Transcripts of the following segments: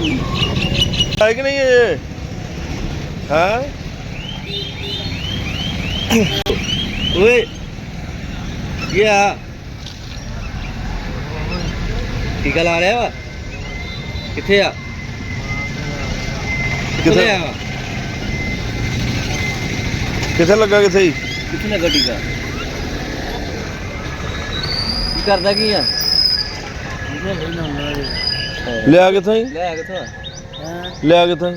ਹੈ ਕਿ ਨਹੀਂ ਇਹ? ਹੈ? ਓਏ ਕੀ ਆ? ਟੀਕਾ ਲਾ ਰਿਹਾ ਵਾ? ਕਿੱਥੇ ਆ? ਕਿੱਥੇ ਆ ਕਿੱਥੇ ਲੱਗਾ ਕਿੱਥੇ ਹੀ ਕਿੱਥੇ ਲੱਗਾ ਟੀਕਾ? ਕੀ ਕਰਦਾ ਕੀ ਆ? ਲਿਆ ਕਿੱਥੋਂ ਹੀ ਲੈ ਕਿੱਥੋਂ? ਆ? ਲਿਆ ਕਿੱਥੋਂ ਹੀ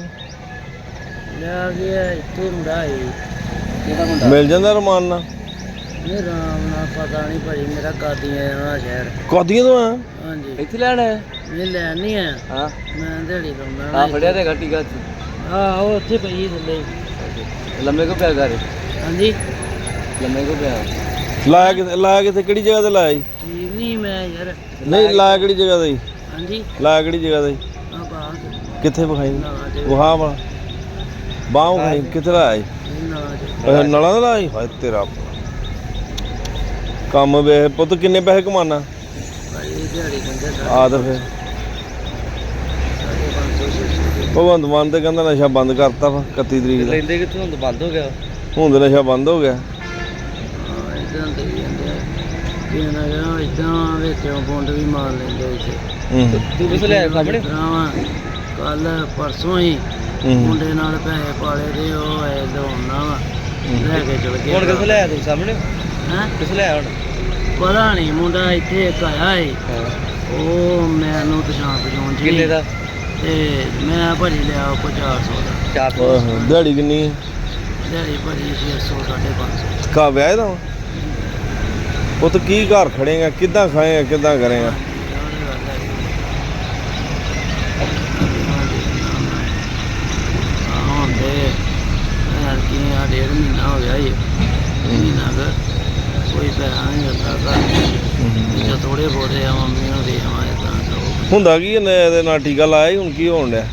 ਲਿਆ ਗਿਆ ਇੱਥੇ ਮੁੰਡਾ ਹੈ ਕਿਹਦਾ ਮੁੰਡਾ? ਮਿਲ ਜਾਂਦਾ ਰਮਾਨ ਨਾਲ? ਇਹ ਰਾਮ ਨਾਲ ਪਤਾ ਨਹੀਂ ਭਾਈ ਮੇਰਾ ਕਾਦੀਆਂ ਦਾ ਸ਼ਹਿਰ। ਕਾਦੀਆਂ ਤੋਂ ਆ? ਹਾਂਜੀ। ਇੱਥੇ ਲੈਣਾ ਹੈ ਇਹ ਲੈਣ ਨਹੀਂ ਆਇਆ। ਹਾਂ। ਮੈਂ ਦਿਹਾੜੀ ਲਾਉਂਦਾ ਆ ਫੜਿਆ ਤੇ ਟੀਕਾ ਹਾਂ ਉਹ ਉੱਥੇ ਪਈ ਥੱਲੇ। ਲੰਮੇ ਕੋ ਪਿਆ ਕਰ ਹਾਂਜੀ। ਲੰਮੇ ਕੋ ਪਿਆ? ਲਾਇਆ ਕਿੱਥੇ ਲਾਇਆ ਕਿੱਥੇ? ਕਿਹੜੀ ਜਗ੍ਹਾ ਤੇ ਲਾਇਆ ਜੀ? ਨਹੀਂ ਮੈਂ ਯਾਰ। ਨਹੀਂ ਲਾਇਆ ਕਿਹੜੀ ਜਗ੍ਹਾ ਤੇ ਜੀ? ਹਾਂਜੀ। ਲਾਇਆ ਕਿਹੜੀ ਜਗ੍ਹਾ ਤੇ? ਜੀ? ਆ ਬਾਹਰ ਕਿੱਥੇ ਵਿਖਾਈ? ਵਹਾ ਵਾ ਬਾਹੋਂ ਵਿਖਾਈ? ਕਿੱਥੇ ਲਾਇਆ ਜੀ ਇਹ ਨਾਲਾਂ ਦਾ ਲਾਇਆ ਜੀ ਹਾਏ ਤੇਰਾ ਕੰਮ ਵੇਖ ਪੁੱਤ ਕਿੰਨੇ ਪੈਸੇ ਕੰਦੇ ਆ ਤਾਂ ਫਿਰ। ਭਗਵੰਤ ਮਾਨ ਤੇ ਕਹਿੰਦਾ ਨਸ਼ਾ ਬੰਦ ਕਰਤਾ ਵਾ 31 ਤਰੀਕ ਦਾ। ਲੈਂਦੇ ਕਿੱਥੋਂ? ਬੰਦ ਹੋ ਗਿਆ। ਹੁਣ ਤੇ ਨਸ਼ਾ ਬੰਦ ਹੋ ਗਿਆ। ਹਾਂ ਇਦਾਂ ਤੇ ਜਾਂਦੇ ਆ। ਕਿ ਨਾ ਜਿਹੜਾ ਇਦਾਂ ਵਿੱਚੋਂ ਪੁੰਡ ਵੀ ਮਾਰ ਲੈਂਦੇ ਇੱਥੇ। ਹੂੰ। ਤੂੰ ਕਿੱਥੇ ਲਿਆ ਸਾਹਮਣੇ? ਕੱਲ ਪਰਸੋਂ ਹੀ ਮੁੰਡੇ ਨਾਲ ਪੈਸੇ ਪਾਲੇ ਤੇ ਉਹ ਐ ਦਵਾਉਣਾ ਵਾ ਲੈ ਕੇ ਚਲ ਗਿਆ। ਹੁਣ ਕਿੱਥੇ ਲਿਆ ਤੂੰ ਸਾਹਮਣੇ? ਹੈਂ? ਕਿੱਥੇ ਲਿਆ ਹੁਣ? ਪਤਾ ਨਹੀਂ ਮੁੰਡਾ ਇੱਥੇ ਇੱਕ ਆਇਆ ਏ। ਉਹ ਮੈਨੂੰ ਪਛਾਣ ਪਛਾਣ ਜੀ। ਕਿੰਨੇ ਦਾ? ਤੇ ਮੈਂ ਭਰੀ ਲਿਆ ਉਹ 400 ਦਾ। 400 ਆਹੋ, ਦਿਹਾੜੀ ਕਿੰਨੀ ਹੈ ਦਿਹਾੜੀ ਭਰੀ 600 550 ਕਾ ਵਿਆਹ ਦਾ ਵਾ? ਉਹ ਤਾਂ ਕੀ ਘਰ ਖੜੇਗਾ? ਕਿੱਦਾਂ ਖਾਏਗਾ ਕਿੱਦਾਂ ਕਰੇਗਾ? ਡੇਢ ਮਹੀਨਾ ਹੋ ਗਿਆ ਇਹ ਮਹੀਨਾ ਕੁ ਕੋਈ ਪੈਸਾ ਨਹੀਂ ਦਿੱਤਾ ਘਰ। ਜੇ ਥੋੜੇ ਬੋਲੇ ਆ ਮੰਮੀ ਨੂੰ ਦੇ ਆਵਾਂ ਤਾਂ ਉਹ ਹੁੰਦਾ ਕੀ ਇਹਦੇ ਨਾਲ ਟੀਕਾ ਲਾਇਆ ਹੁਣ ਕੀ ਹੋਣ ਡਿਆ?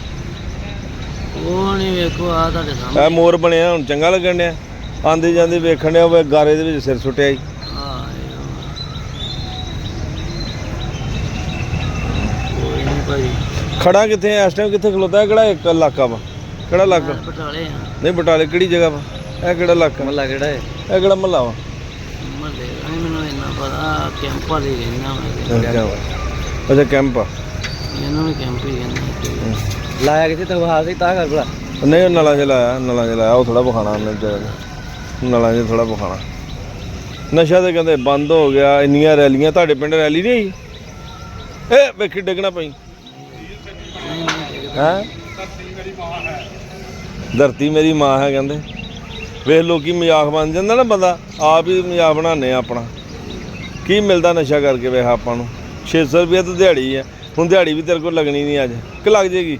ਉਹ ਨਹੀਂ ਵੇਖੋ ਆ ਤੁਹਾਡੇ ਸਾਹਮਣੇ। ਇਹ ਮੋਰ ਬਣਿਆ ਹੁਣ ਚੰਗਾ ਲੱਗਣ ਡਿਆ। ਆਂਦੇ ਜਾਂਦੇ ਵੇਖਣ ਡਿਆ ਉਹ ਗਾਰੇ ਦੇ ਵਿੱਚ ਸਿਰ ਸੁੱਟਿਆ ਹਾਂ ਖੜਾ ਕਿੱਥੇ ਐ ਇਸ ਟਾਈਮ ਕਿੱਥੇ ਖਲੋਤਾ? ਹੈ ਕਿਹੜਾ ਇੱਕ ਇਲਾਕਾ ਵਾ? ਕਿਹੜਾ ਇਲਾਕਾ? ਬਟਾਲੇ ਆ। ਨਹੀਂ ਬਟਾਲੇ ਕਿਹੜੀ ਜਗ੍ਹਾ ਵਾ? ਇਹ ਕਿਹੜਾ ਇਲਾਕਾ? ਮੱਲਾ ਕਿਹੜਾ ਹੈ? ਇਹ ਕਿਹੜਾ ਮਹੱਲਾ ਵਾ? ਮੱਲੇ ਨਹੀਂ ਮੈਨੂੰ ਇੰਨਾ ਪਤਾ। ਕੈਂਪ ਵਾਲੀ ਰਹਿਣਾ ਅੱਛਾ ਕੈਂਪ ਆ। ਇਹਨੂੰ ਵੀ ਕੈਂਪ ਹੀ ਕਹਿੰਦੇ ਲਾਇਆ ਕਿੱਥੇ? ਤੂੰ ਹਾਲ ਸੀ ਤਾਂ ਕਰ ਭਲਾ। ਨਹੀਂ ਉਹ ਨਲਾਂ 'ਚ ਲਾਇਆ ਨਲਾਂ 'ਚ ਲਾਇਆ। ਉਹ ਥੋੜਾ ਬਖਾਣਾ ਉਹਨੇ ਵਿਚਾਰੇ ਨੇ ਨਲਾਂ 'ਚ ਥੋੜਾ ਬਖਾਣਾ ਨਸ਼ਾ ਤੇ ਕਹਿੰਦੇ ਬੰਦ ਹੋ ਗਿਆ। ਇੰਨੀਆਂ ਰੈਲੀਆਂ। ਤੁਹਾਡੇ ਪਿੰਡ ਰੈਲੀ ਨਹੀਂ ਹੋਈ ਏ ਵੇਖੀ ਡਿੱਗਣਾ ਪਈ। ਹੈ? ਧਰਤੀ ਮੇਰੀ ਮਾਂ ਹੈ ਕਹਿੰਦੇ। ਵੇਖ ਲੋਕੀ ਮਜ਼ਾਕ ਬਣ ਜਾਂਦਾ ਨਾ ਬੰਦਾ। ਆਪ ਹੀ ਮਜ਼ਾਕ ਬਣਾਉਂਦੇ ਆ ਆਪਣਾ। ਕੀ ਮਿਲਦਾ ਨਸ਼ਾ ਕਰਕੇ ਵੇਖ ਆਪਾਂ ਨੂੰ। 600 ਰੁਪਏ ਤਾਂ ਦਿਹਾੜੀ ਹੈ ਹੁਣ ਦਿਹਾੜੀ ਵੀ ਤੇਰੇ ਕੋਲ ਲੱਗਣੀ ਨਹੀਂ ਅੱਜ। ਕਿ ਲੱਗ ਜੇਗੀ?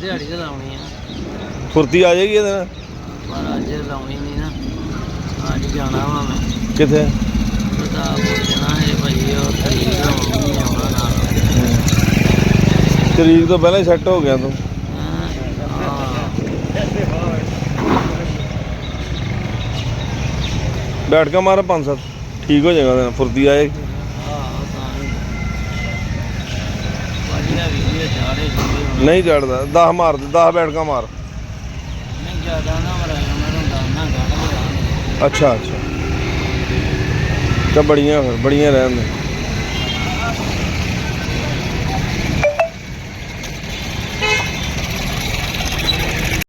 ਦਿਹਾੜੀ ਤੇ ਲਾਉਣੀ ਆ। ਫੁਰਤੀ ਆ ਜਾਏਗੀ ਇਹਦੇ ਨਾਲ? ਪਰ ਅੱਜ ਲਾਉਣੀ ਨਹੀਂ ਨਾ। ਅੱਜ ਜਾਣਾ ਵਾ ਮੈਂ। ਕਿੱਥੇ? ਪਤਾ ਪੁੱਛਣਾ ਹੈ ਭਾਈ ਉਹ ਤਰੀਕ ਲਾਉਣੀ ਆਉਣਾ ਨਾਲ। ਤਰੀਕ ਤੋਂ ਪਹਿਲਾਂ ਸੈੱਟ ਹੋ ਗਿਆ ਤੂੰ। ਹੈਂ? ਬੈਠ ਕੇ ਮਾਰ ਪੰਜ ਸੱਤ। ਠੀਕ ਹੋ ਜਾਏਗਾ ਉਹਦੇ ਨਾਲ ਫੁਰਤੀ ਆਏਗੀ ਨਹੀਂ ਚੜਦਾ 10 ਮਾਰ ਦੇ 10 ਬੈਠ ਕੇ ਮਾਰ। ਨਹੀਂ ਜ਼ਿਆਦਾ ਨਾ ਮਰਾਇਆ ਮੈਂ ਰੋਂਦਾ ਗਾਣਾ ਅੱਛਾ ਅੱਛਾ। ਤਾਂ ਬੜੀਆਂ ਫਿਰ, ਬੜੀਆਂ ਰਹਿਣ ਦੇ।